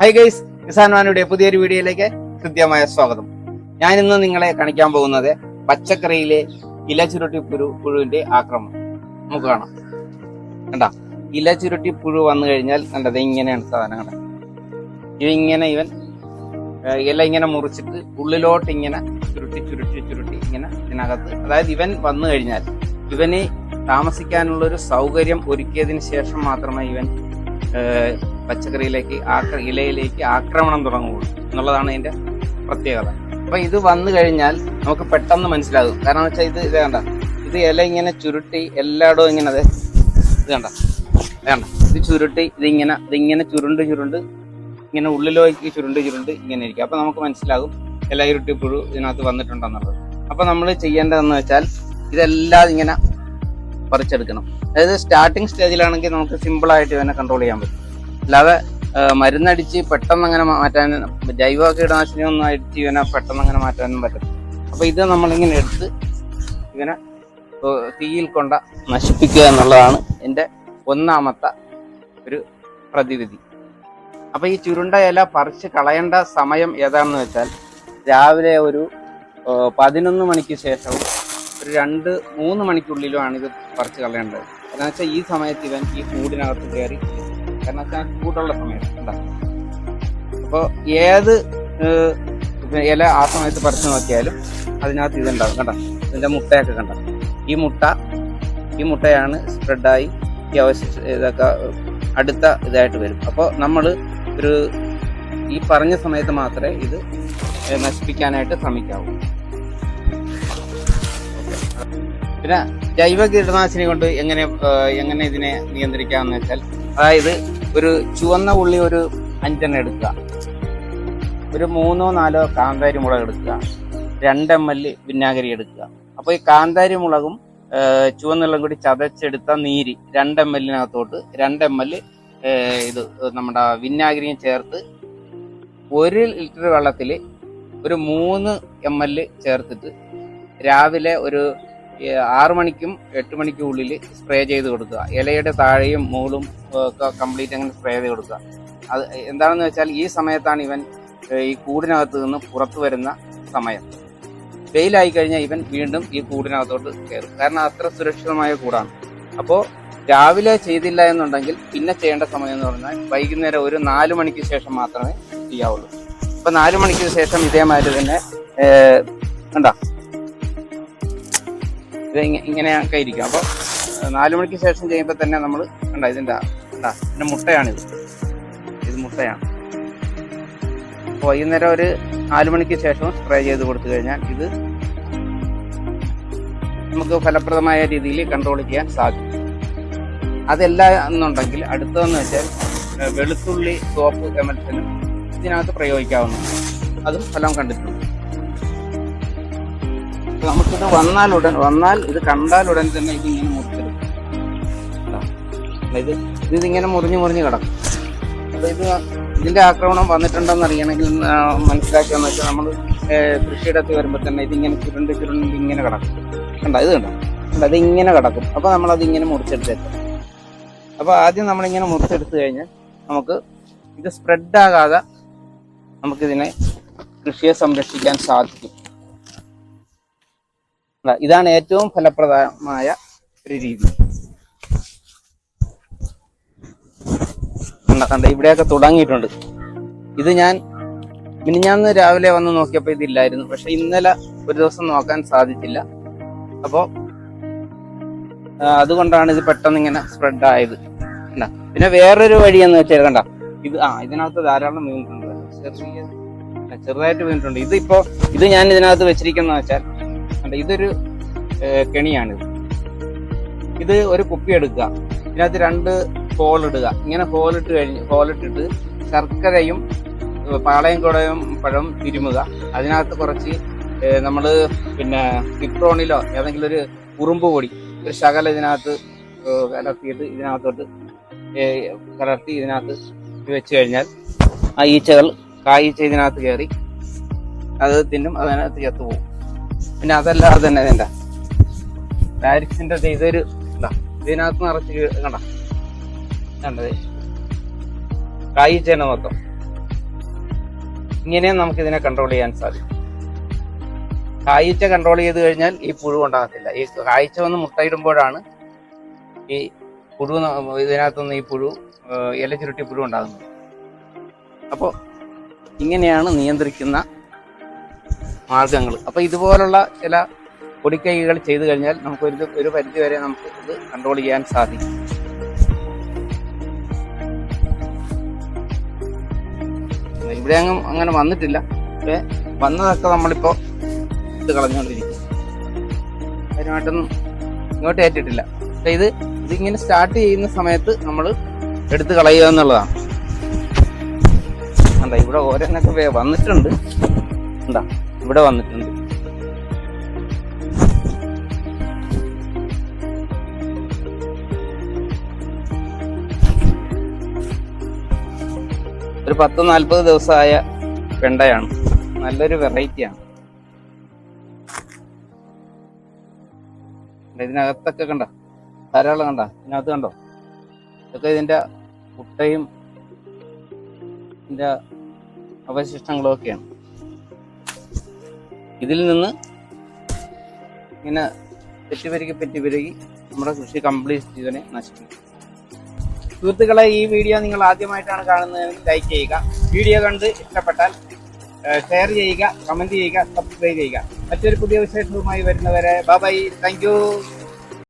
High guys Kisan വാനിയുടെ പുതിയൊരു വീഡിയോയിലേക്ക് കൃത്യമായ സ്വാഗതം. ഞാൻ ഇന്ന് നിങ്ങളെ കാണിക്കാൻ പോകുന്നത് പച്ചക്കറിയിലെ ഇല ചുരുട്ടി പുഴു പുഴുവിന്റെ ആക്രമണം. നമുക്ക് കാണാം. കണ്ട? ഇല ചുരുട്ടി പുഴു വന്നു കഴിഞ്ഞാൽ കണ്ടത് ഇങ്ങനെയാണ് സാധനങ്ങൾ ഇങ്ങനെ ഇവൻ ഇല ഇങ്ങനെ മുറിച്ചിട്ട് ഉള്ളിലോട്ട് ഇങ്ങനെ ചുരുട്ടി ചുരുട്ടി ചുരുട്ടി ഇങ്ങനെ ഇതിനകത്ത്. അതായത് ഇവൻ വന്നു കഴിഞ്ഞാൽ ഇവന് താമസിക്കാനുള്ള ഒരു സൗകര്യം ഒരുക്കിയതിന് ശേഷം മാത്രമേ ഇവൻ പച്ചക്കറിയിലേക്ക് ആക്ര ഇലയിലേക്ക് ആക്രമണം തുടങ്ങുകയുള്ളൂ എന്നുള്ളതാണ് ഇതിന്റെ പ്രത്യേകത. അപ്പൊ ഇത് വന്നു കഴിഞ്ഞാൽ നമുക്ക് പെട്ടെന്ന് മനസ്സിലാകും. കാരണം വെച്ചാൽ ഇത് ഇത് കണ്ട ഇത് ഇല ഇങ്ങനെ ചുരുട്ടി എല്ലായിടവും ഇങ്ങനെ അതെ ഇത് കണ്ട വേണ്ട ഇത് ചുരുട്ടി ഇതിങ്ങനെ ഇതിങ്ങനെ ചുരുണ്ട് ചുരുണ്ട് ഇങ്ങനെ ഉള്ളിലേക്ക് ചുരുണ്ട് ചുരുണ്ട് ഇങ്ങനെ ഇരിക്കും. അപ്പൊ നമുക്ക് മനസ്സിലാകും ഇല ചുരുട്ടി പുഴു ഇതിനകത്ത് വന്നിട്ടുണ്ടെന്നുള്ളത്. അപ്പൊ നമ്മൾ ചെയ്യേണ്ടതെന്ന് വെച്ചാൽ ഇതെല്ലാം ഇങ്ങനെ പറിച്ചെടുക്കണം. അതായത് സ്റ്റാർട്ടിങ് സ്റ്റേജിലാണെങ്കിൽ നമുക്ക് സിമ്പിൾ ആയിട്ട് ഇവനെ കൺട്രോൾ ചെയ്യാൻ പറ്റും. അല്ലാതെ മരുന്നടിച്ച് പെട്ടെന്ന് അങ്ങനെ മാറ്റാൻ ജൈവ കീടനാശിനി ഒന്നും അടിച്ച് ഇവനെ പെട്ടെന്ന് അങ്ങനെ മാറ്റാനും പറ്റും അപ്പൊ ഇത് നമ്മളിങ്ങനെ എടുത്ത് ഇവനെ തീയിൽ കൊണ്ട നശിപ്പിക്കുക എന്നുള്ളതാണ് എന്റെ ഒന്നാമത്തെ ഒരു പ്രതിവിധി. അപ്പൊ ഈ ചുരുണ്ട ഇല പറിച്ച് കളയേണ്ട സമയം ഏതാണെന്ന് വെച്ചാൽ രാവിലെ ഒരു പതിനൊന്ന് മണിക്ക് ശേഷവും ഒരു രണ്ട് മൂന്ന് മണിക്കുള്ളിലുമാണ് ഇത് പറിച്ച് കളയേണ്ടത്. കാരണം വെച്ചാൽ ഈ സമയത്ത് ഇവൻ ഈ കൂടിനകത്ത് കയറി കാരണം വെച്ചാൽ ചൂടുള്ള സമയത്ത് എന്താ അപ്പോൾ ഏത് ഇല ആ സമയത്ത് പറിച്ചു നോക്കിയാലും അതിനകത്ത് ഇതുണ്ടാവും. കണ്ട? ഇതിന്റെ മുട്ടയൊക്കെ കണ്ട? ഈ മുട്ട ഈ മുട്ടയാണ് സ്പ്രെഡായി ഈ അവശിഷ്ട ഇതൊക്കെ അടുത്ത ഇതായിട്ട് വരും. അപ്പോൾ നമ്മൾ ഒരു ഈ പറഞ്ഞ സമയത്ത് മാത്രമേ ഇത് നശിപ്പിക്കാനായിട്ട് ശ്രമിക്കാവൂ. പിന്നെ ജൈവ കീടനാശിനി കൊണ്ട് എങ്ങനെ എങ്ങനെ ഇതിനെ നിയന്ത്രിക്കാമെന്ന് വെച്ചാൽ അതായത് ഒരു ചുവന്ന ഉള്ളി ഒരു അഞ്ചെണ്ണം എടുക്കുക. ഒരു മൂന്നോ നാലോ കാന്താരി മുളക് എടുക്കുക. രണ്ട് എൽ വിനാഗിരി എടുക്കുക. അപ്പോൾ ഈ കാന്താരി മുളകും ചുവന്നുള്ളും കൂടി ചതച്ചെടുത്ത നീര് രണ്ട് എം എല്ലിനകത്തോട്ട് രണ്ട് ഇത് നമ്മുടെ വിനാഗിരിയും ചേർത്ത് ഒരു ലിറ്റർ വെള്ളത്തിൽ ഒരു മൂന്ന് എം എൽ ചേർത്തിട്ട് രാവിലെ ഒരു ആറ് മണിക്കും എട്ട് മണിക്കും ഉള്ളിൽ സ്പ്രേ ചെയ്ത് കൊടുക്കുക. ഇലയുടെ താഴെയും മുകളും കംപ്ലീറ്റ് അങ്ങനെ സ്പ്രേ ചെയ്ത് കൊടുക്കുക. അത് എന്താണെന്ന് വെച്ചാൽ ഈ സമയത്താണ് ഇവൻ ഈ കൂടിനകത്ത് നിന്ന് പുറത്തു വരുന്ന സമയം. വെയിലായി കഴിഞ്ഞാൽ ഇവൻ വീണ്ടും ഈ കൂടിനകത്തോട്ട് കയറും. കാരണം അത്ര സുരക്ഷിതമായ കൂടാണ്. അപ്പോൾ രാവിലെ ചെയ്തില്ല എന്നുണ്ടെങ്കിൽ പിന്നെ ചെയ്യേണ്ട സമയം എന്ന് പറഞ്ഞാൽ വൈകുന്നേരം ഒരു നാല് മണിക്ക് ശേഷം മാത്രമേ ചെയ്യാവുള്ളൂ. അപ്പൊ നാല് മണിക്ക് ശേഷം ഇതേമാതിരി തന്നെ കണ്ടോ? ഇത് ഇങ്ങ- ഇങ്ങനെയൊക്കെ ഇരിക്കും. അപ്പോൾ നാല് മണിക്ക് ശേഷം ചെയ്യുമ്പോൾ തന്നെ നമ്മൾ കണ്ട ഇതിന്റെ കണ്ട ഇതിന്റെ മുട്ടയാണിത്. ഇത് മുട്ടയാണ്. അപ്പോൾ വൈകുന്നേരം ഒരു നാല് മണിക്ക് ശേഷം സ്പ്രേ ചെയ്ത് കൊടുത്തു കഴിഞ്ഞാൽ ഇത് നമുക്ക് ഫലപ്രദമായ രീതിയിൽ കൺട്രോൾ ചെയ്യാൻ സാധിക്കും. അതല്ല എന്നുണ്ടെങ്കിൽ അടുത്തതെന്ന് വെച്ചാൽ വെളുത്തുള്ളി സോപ്പ് എമൽസനും ഇതിനകത്ത് പ്രയോഗിക്കാവുന്നതാണ്. അതും ഫലം കണ്ടിട്ടുണ്ട്. നമുക്കിത് വന്നാൽ ഉടൻ വന്നാൽ ഇത് കണ്ടാൽ ഉടൻ തന്നെ ഇത് ഇങ്ങനെ മുറിച്ചെടുക്കും. ഇതാ. ഇത് ഇതിങ്ങനെ മുറിഞ്ഞ് മുറിഞ്ഞ് കിടക്കും. അപ്പൊ ഇത് ഇതിന്റെ ആക്രമണം വന്നിട്ടുണ്ടെന്ന് അറിയണമെങ്കിൽ മനസ്സിലാക്കിയെന്ന് വെച്ചാൽ നമ്മൾ കൃഷിയിടത്ത് വരുമ്പോൾ തന്നെ ഇതിങ്ങനെ ചുരുണ്ട് ചുരുണ്ട് ഇങ്ങനെ കിടക്കും. കണ്ട? ഇത് കണ്ട? കണ്ട? ഇങ്ങനെ കിടക്കും. അപ്പൊ അത് ഇങ്ങനെ മുറിച്ചെടുത്തേക്കും. അപ്പൊ ആദ്യം നമ്മളിങ്ങനെ മുറിച്ചെടുത്ത് കഴിഞ്ഞാൽ നമുക്ക് ഇത് സ്പ്രെഡ് ആകാതെ നമുക്കിതിനെ കൃഷിയെ സംരക്ഷിക്കാൻ സാധിക്കും. ഇതാണ് ഏറ്റവും ഫലപ്രദമായ ഒരു രീതി. കണ്ട ഇവിടെയൊക്കെ തുടങ്ങിയിട്ടുണ്ട്. ഇത് ഞാൻ മിനിഞ്ഞാന്ന് രാവിലെ വന്ന് നോക്കിയപ്പോൾ ഇതില്ലായിരുന്നു. പക്ഷെ ഇന്നലെ ഒരു ദിവസം നോക്കാൻ സാധിച്ചില്ല. അപ്പോ അതുകൊണ്ടാണ് ഇത് പെട്ടെന്ന് ഇങ്ങനെ സ്പ്രെഡ് ആയത്. കണ്ട പിന്നെ വേറൊരു എന്ന് വെച്ചാൽ കണ്ട ഇത് ആ ഇതിനകത്ത് ധാരാളം വീണിട്ടുണ്ട് ചെറിയ ചെറുതായിട്ട് വീണിട്ടുണ്ട് ഇതിപ്പോ ഇത് ഞാൻ ഇതിനകത്ത് വെച്ചിരിക്കുന്ന വെച്ചാൽ കണ്ട ഇതൊരു കെണിയാണ് ഇത് ഒരു കുപ്പി എടുക്കുക. ഇതിനകത്ത് രണ്ട് ഹോൾ ഇടുക. ഇങ്ങനെ ഹോൾ ഇട്ട് കഴിഞ്ഞ് ഹോൾ ഇട്ടിട്ട് ശർക്കരയും പാളയം കുടയും പഴം തിരുമുക. അതിനകത്ത് കുറച്ച് നമ്മൾ പിന്നെ സിപ്രോണിലോ ഏതെങ്കിലും ഒരു ഉറുമ്പ് പൊടി ഒരു ശകലം ഇതിനകത്ത് കലർത്തിയിട്ട് ഇതിനകത്തോട്ട് കലർത്തി ഇതിനകത്ത് വെച്ച് കഴിഞ്ഞാൽ ആ ഈച്ചകൾ കായീച്ച ഇതിനകത്ത് കയറി അത് തിന്നും അതിനകത്ത് ചത്തുപോകും. പിന്നെ അതല്ലാതെ തന്നെ ഇതിന്റെ ഡയറിക്സിന്റെ ഇതൊരു ഇതാ ഇതിനകത്ത് നിറച്ച് കണ്ട? കണ്ടത്? കായ്ച്ചേന മൊത്തം ഇങ്ങനെയും നമുക്ക് ഇതിനെ കൺട്രോൾ ചെയ്യാൻ സാധിക്കും. കായ്ച്ച കൺട്രോൾ ചെയ്ത് കഴിഞ്ഞാൽ ഈ പുഴു ഉണ്ടാകത്തില്ല. ഈ കായ്ച്ച വന്ന് മുട്ടയിടുമ്പോഴാണ് ഈ പുഴു ഇതിനകത്തുനിന്ന് ഈ പുഴു ഇല ചുരുട്ടി പുഴു ഉണ്ടാകുന്നത്. അപ്പോൾ ഇങ്ങനെയാണ് നിയന്ത്രിക്കുന്ന മാർഗങ്ങൾ അപ്പോൾ ഇതുപോലുള്ള ചില പൊടിക്കൈകൾ ചെയ്തു കഴിഞ്ഞാൽ നമുക്ക് ഒരു ഒരു പരിധി വരെ നമുക്ക് ഇത് കൺട്രോൾ ചെയ്യാൻ സാധിക്കും. ഇവിടെ അങ്ങ് അങ്ങനെ വന്നിട്ടില്ല. പക്ഷേ വന്നതൊക്കെ നമ്മളിപ്പോ ഇത് കളഞ്ഞുകൊണ്ടിരിക്കും അതിനായിട്ടൊന്നും ഇങ്ങോട്ട് ഏറ്റിട്ടില്ല. പക്ഷെ ഇത് ഇതിങ്ങനെ സ്റ്റാർട്ട് ചെയ്യുന്ന സമയത്ത് നമ്മൾ എടുത്ത് കളയുക എന്നുള്ളതാണ്. എന്താ ഇവിടെ ഓരോന്നൊക്കെ വന്നിട്ടുണ്ട്. എന്താ ഇവിടെ വന്നിട്ടുണ്ട്. ഒരു പത്ത് നാൽപ്പത് ദിവസമായ വെണ്ടയാണ്. നല്ലൊരു വെറൈറ്റിയാണ്. ഇതിനകത്തൊക്കെ കണ്ട? ധാരാളം കണ്ട? ഇതിനകത്ത് കണ്ടോ? ഇതൊക്കെ ഇതിന്റെ മുട്ടയും ഇതിന്റെ അവശിഷ്ടങ്ങളും ഒക്കെയാണ് ഇതിൽ നിന്ന് ഇങ്ങനെ പെറ്റുപെരുകി പെറ്റുപെരുകി നമ്മുടെ കൃഷി കംപ്ലീറ്റ് ചെയ്തതിനെ നശിപ്പിക്കും. സുഹൃത്തുക്കളെ ഈ വീഡിയോ നിങ്ങൾ ആദ്യമായിട്ടാണ് കാണുന്നതെങ്കിൽ ലൈക്ക് ചെയ്യുക. വീഡിയോ കണ്ട് ഇഷ്ടപ്പെട്ടാൽ ഷെയർ ചെയ്യുക കമന്റ് ചെയ്യുക സബ്സ്ക്രൈബ് ചെയ്യുക. മറ്റൊരു പുതിയ വിശേഷവുമായി വരുന്നവരെ ബൈ താങ്ക്